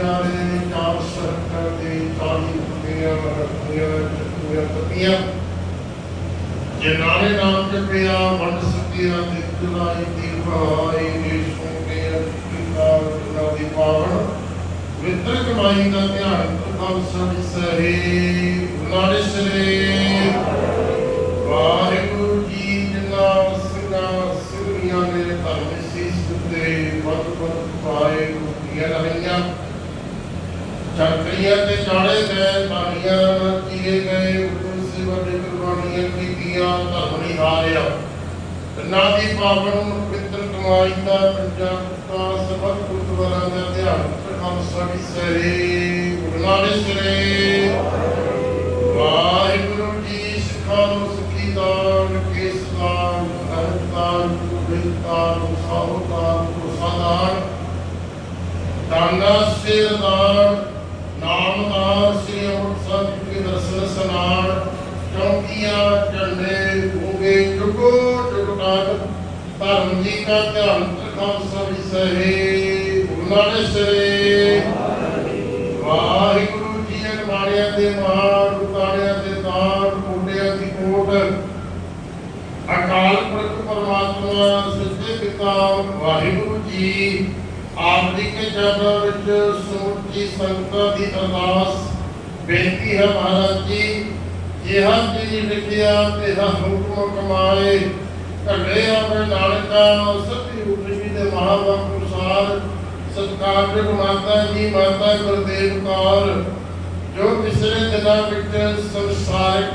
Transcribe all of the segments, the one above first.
ਪਿਆਰੇ ਚਾਰ ਸਹਤਰ ਦੇ ਚਾਲੀ ਰੁਪਈਆ ਰੁਪਈਆ ਚੁਪੀਆ ਤਪੀਆਂ ਜਿਨ੍ਹਾਂ ਨੇ ਨਾਮ ਜਪਿਆ ਵੰਡ ਸਕੀਆਂ ਤੇ ਜੁਲਾਈ ਦੀ ਭਾਈ ਯਿਸੂ ਕੇ ਅਸਤਿਕਾ ਜੁਨਾ ਦੀ ਪਾਵਨ ਵਿਤਰ ਕਮਾਈ ਦਾ ਧਿਆਨ ਪ੍ਰਭਾਵ ਸਭ ਸਹੀ ਨਾਲੇ ਸਰੇ ਵਾਹਿਗੁਰੂ ਜੀ ਜਿਨ੍ਹਾਂ ਸਿੰਘਾਂ ਸਿੰਘੀਆਂ ਨੇ ਧਰਮ ਸੀਸ ਤੇ ਵੱਧ ਵੱਧ ਪਾਏ ਰਹੀਆਂ ਚੱਕਰੀਆਂ ਤੇ ਚਾੜੇ ਗਏ, ਬਾਣੀਆਂ ਕੀਏ ਗਏ, ਉਪਰ ਸੇਵਾ ਦੇ ਕੁਰਬਾਨੀਆਂ ਕੀਤੀਆਂ ਧਰਮ ਨਿਹਾਰਿਆ ਨਾ ਦੀ ਪਾਵਨ ਪਵਿੱਤਰ ਕਮਾਈ ਦਾ ਪੰਜਾਬ ਦਾ ਸਬਕ ਗੁਰਦੁਆਰਾ ਦਾ ਧਿਆਨ ਪ੍ਰਕਮ ਸਾਡੀ ਸਰੇ ਗੁਰਨਾਲੇ ਸਰੇ। ਵਾਹਿਗੁਰੂ ਜੀ ਸਿੱਖਾਂ ਨੂੰ ਸਿੱਖੀ ਦਾਨ, ਕੇਸ ਦਾਨ, ਧਰਮ ਦਾਨ ਗੁਰੂ ਦਾਨ ਪ੍ਰਸਾਦਾਨ ਦਾਨਾ ਸਿਰ ਦਾਨ ਨਾਮ ਦਾਨ ਸ੍ਰੀ ਅੰਮ੍ਰਿਤਸਰ ਜੀ ਦੇ ਦਰਸ਼ਨ ਸਨਾਨ ਚੌਕੀਆਂ, ਝੰਡੇ ਗੂੰਗੇ ਜੁਗੋ ਜੁਗਟਾਨ ਧਰਮ ਜੀ ਦਾ ਧਿਆਨ ਪ੍ਰਖਾਮ ਸਭੀ ਸਹੇ ਗੁਰਨਾਲੇ ਸਰੇ। ਵਾਹਿਗੁਰੂ ਜੀ ਅਗਵਾੜਿਆਂ ਦੇ ਮਾਰ ਉਤਾੜਿਆਂ ਦੇ ਤਾਰ ਕੋਟਿਆਂ ਦੀ ਕੋਟ ਅਕਾਲ ਪੁਰਖ ਪਰਮਾਤਮਾ ਸੱਚੇ ਪਿਤਾ, ਵਾਹਿਗੁਰੂ ਜੀ, ਆਪ ਜੀ ਕੇ ਚਰਨਾਂ ਵਿੱਚ ਸਮੁੱਚੀ ਸੰਗਤਾਂ ਦੀ ਅਰਦਾਸ ਬੇਨਤੀ ਹੈ ਮਹਾਰਾਜ ਜੀ ਜਿਹਾ ਜੀ ਲਿਖਿਆ ਤੇ ਹੁਕਮ ਕਮਾਏ ਘੜੇ ਆਪਣੇ ਨਾਨਕਾ ਸਤੀ ਉਪਰੀ ਦੇ ਮਹਾਵਾਕ ਅਨੁਸਾਰ ਸਤਿਕਾਰਯੋਗ ਮਾਤਾ ਜੀ, ਮਾਤਾ ਗੁਰਦੇਵ ਕੌਰ, ਜੋ ਪਿਛਲੇ ਦਿਨਾਂ ਵਿੱਚ ਸੰਸਾਰਿਕ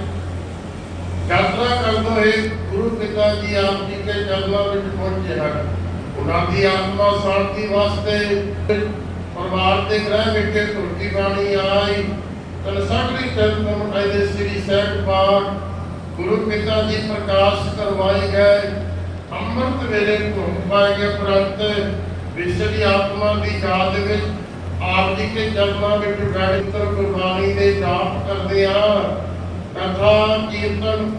ਯਾਤਰਾ ਕਰਦੇ ਹੋਏ ਗੁਰੂ ਪਿਤਾ ਜੀ ਆਪ ਜੀ ਦੇ ਚਰਨਾਂ ਵਿੱਚ ਪਹੁੰਚੇ ਹਨ। ਉਹਨਾਂ ਦੀ ਆਤਮਾ ਸ਼ਾਂਤੀ ਵਾਸਤੇ ਪਰਿਵਾਰ ਦੇ ਗ੍ਰਹਿ ਵਿਖੇ ਤੁਰਕੀ ਬਾਣੀ ਆਈ। ਤਨ ਸਾਗਰੀ ਚਰਨ ਮਟਾਈ ਦੇ ਸ੍ਰੀ ਸਹਿਜ ਪਾਠ ਗੁਰੂ ਪਿਤਾ ਜੀ ਪ੍ਰਕਾਸ਼ ਕਰਵਾਏ ਗਏ। ਅੰਮ੍ਰਿਤ ਵੇਲੇ ਧੁੰਮ ਪਾਏ ਗਏ ਪ੍ਰੰਤ ਵਿਸ਼ਵੀ ਆਤਮਾ ਦੀ ਯਾਦ ਵਿੱਚ ਆਪ ਜੀ ਕੇ ਚਰਨਾਂ ਵਿੱਚ ਬੈਠ ਗੁਰਬਾਣੀ ਦੇ ਜਾਪ ਕਰਦੇ ਆ। ਕਥਾ, ਕੀਰਤਨ,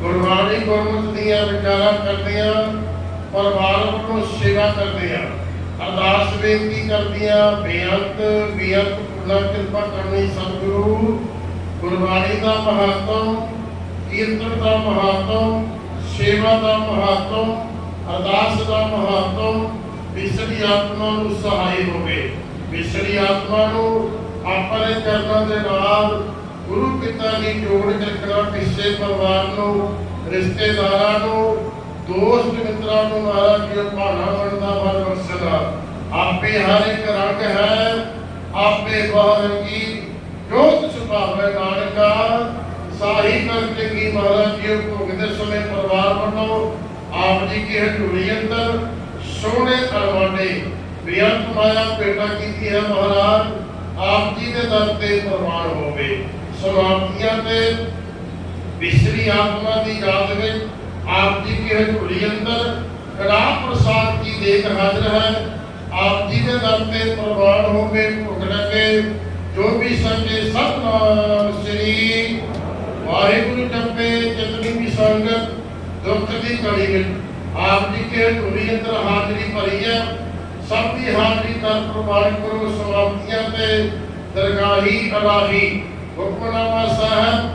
ਗੁਰਬਾਣੀ ਗੁਰਮਤਿ ਦੀਆਂ ਵਿਚਾਰਾਂ ਕਰਦੇ ਆ। ਪਰਿਵਾਰ ਵੱਲੋਂ ਸੇਵਾ ਕਰਦੇ ਆ। ਅਰਦਾਸ ਬੇਨਤੀ ਕਰਦੀਆਂ ਬੇਅੰਤ ਬੇਅੰਤ ਪੂਰਨਾ ਕਿਰਪਾ ਕਰਨੀ ਸਤਿਗੁਰੂ, ਗੁਰਬਾਣੀ ਦਾ ਮਹੱਤਵ, ਕੀਰਤਨ ਦਾ ਮਹੱਤਵ, ਸੇਵਾ ਦਾ ਮਹੱਤਵ, ਅਰਦਾਸ ਦਾ ਮਹੱਤਵ ਵਿਸੜੀ ਆਤਮਾ ਨੂੰ ਸਹਾਈ ਹੋਵੇ। ਵਿਸੜੀ ਆਤਮਾ ਨੂੰ ਆਪਣੇ ਚਰਨਾਂ ਦੇ ਨਾਲ ਗੁਰੂ ਪਿਤਾ ਜੀ ਜੋੜ ਕੇ ਰੱਖਣਾ ਪਿੱਛੇ ਪਰਿਵਾਰ ਨੂੰ, ਰਿਸ਼ਤੇਦਾਰਾਂ ਨੂੰ, ਦੋਸਤ ਮਿੱਤਰਾਂ ਨੂੰ ਮਹਾਰਾਜ ਜੀ ਭਾਣਾ ਬਣਦਾ ਮਨ ਬਖਸ਼ਦਾ ਆਪੇ ਹਰ ਇੱਕ ਰੰਗ ਹੈ ਆਪੇ ਬਹੁਰੰਗੀ ਜੋਤ ਸੁਭਾਵੇ ਨਾਨਕਾ, ਸਾਹੀ ਕਰਕੇ ਕੀ ਮਹਾਰਾਜ ਜੀ ਭੋਗ ਸਮੇਂ ਪਰਿਵਾਰ ਵੱਲੋਂ। ਆਪ ਜੀ ਕੀ ਹਜ਼ੂਰੀ ਅੰਦਰ, ਸੋਹਣੇ ਕਰਵਾਡੇ ਬੇਅੰਤ ਮਾਇਆ ਭੇਟਾ ਕੀਤੀ ਹੈ ਮਹਾਰਾਜ। ਆਪ ਜੀ ਦੇ ਦਰ ਤੇ ਪ੍ਰਵਾਨ ਹੋਵੇ, ਸਮਾਪਤੀਆਂ ਤੇ ਵਿਸਰੀ ਆਤਮਾ ਦੀ ਯਾਦ ਵਿੱਚ ਆਪ ਜੀ ਕੀ ਹਜ਼ੂਰੀ ਅੰਦਰ ਕੜਾ ਪ੍ਰਸਾਦ ਦੀ ਦੇਖ ਹਾਜ਼ਰ ਹੈ। ਆਪ ਜੀ ਦੇ ਦਰ ਤੇ ਪ੍ਰਵਾਨ ਹੋਵੇ ਭੁਗ ਲਗੇ, ਜੋ ਵੀ ਸੰਗੇ ਸਤਨਾਮ ਸ੍ਰੀ ਵਾਹਿਗੁਰੂ ਜਪੇ, ਜਿਤਨੀ ਵੀ ਸੰਗਤ ਦੁੱਖ ਦੀ ਘੜੀ ਵਿੱਚ ਆਪ ਜੀ ਕੇ ਹਜ਼ੂਰੀ ਅੰਦਰ ਹਾਜ਼ਰੀ ਭਰੀ ਹੈ, ਸਭ ਦੀ ਹਾਜ਼ਰੀ ਕਰ ਪ੍ਰਵਾਨ ਕਰੋ ਸਮਾਪਤੀਆਂ ਤੇ ਦਰਗਾਹੀ ਅਲਾਹੀ। ਹੁਕਮਨਾਮਾ ਸਾਹਿਬ,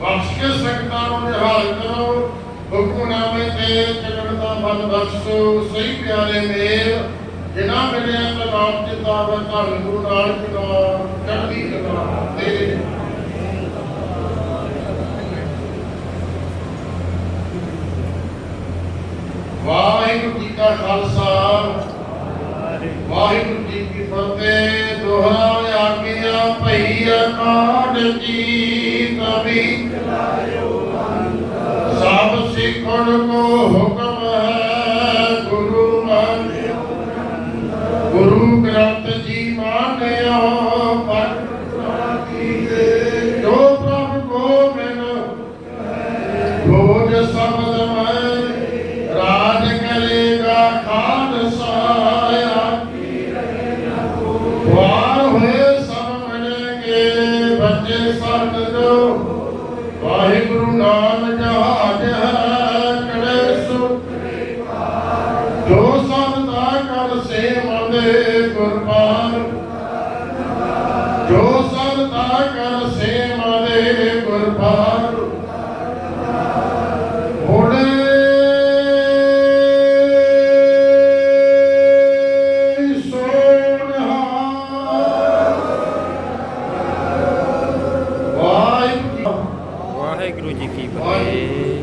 ਬਖਸ਼ ਕੇ ਸੰਗਤਾਂ ਨੂੰ ਨਿਹਾਲ ਕਰੋ। ਹੁਕਮਨਾਮੇ ਤੇ ਚੱਲਣ ਦਾ ਮਨ ਬਖਸ਼ੋ। ਸਹੀ ਪਿਆਰੇ ਮੇਰ ਜਿਨ੍ਹਾਂ ਮਿਲਿਆ ਤਨਾਮ ਚਿਤਾ ਦਾ ਧੰਨ ਗੁਰੂ ਨਾਨਕ ਨਾਮ ਚੜ੍ਹਦੀ ਕਲਾ ਦੇ ਵਾਹਿਗੁਰੂ ਜੀ ਕਾ ਖਾਲਸਾ, ਵਾਹਿਗੁਰੂ ਜੀ ਕੀ ਫਤਿਹ। ਦੋਹਰਾ ਆਗਿਆ ਭਈ ਅਕਾਢ ਜੀ ਕਵੀ ਸਭ ਸਿੱਖਣ ਕੋ ਗੁਰੂ ਗ੍ਰੰਥ ਜੀ ਮਾਨਿਓ ਸੁ ਜੋ ਸਭ ਦਾ ਕਰ ਸੇਵਾ ਦੇ ਗੁਰਪਾਲ ਹੋੜੇ ਵਾਹਿਗੁਰੂ। ਜੀ ਕੀ ਫਤਿਹ।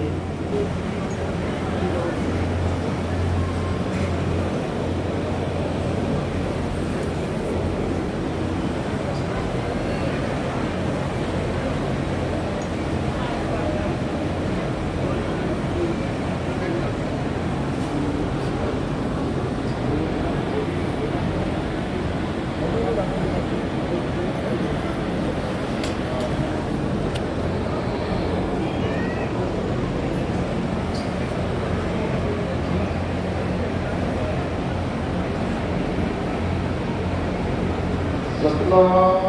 ਸਤਨਾਮ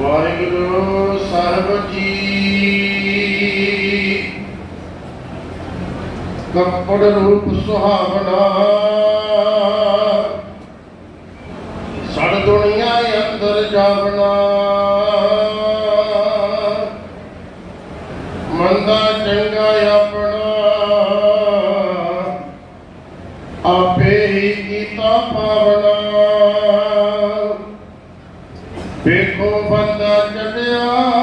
ਵਾਹਿਗੁਰੂ ਸਾਹਿਬ ਜੀ ਕੱਪੜ ਰੂਪ ਸੁਹਾਵਣਾ ਸੜ ਦੁਨੀਆ ਅੰਦਰ ਜਾਵਣਾ। ਮੰਦਾ ਚੰਗਾ ਆਪਣਾ ਦਾ ਚੜਿਆ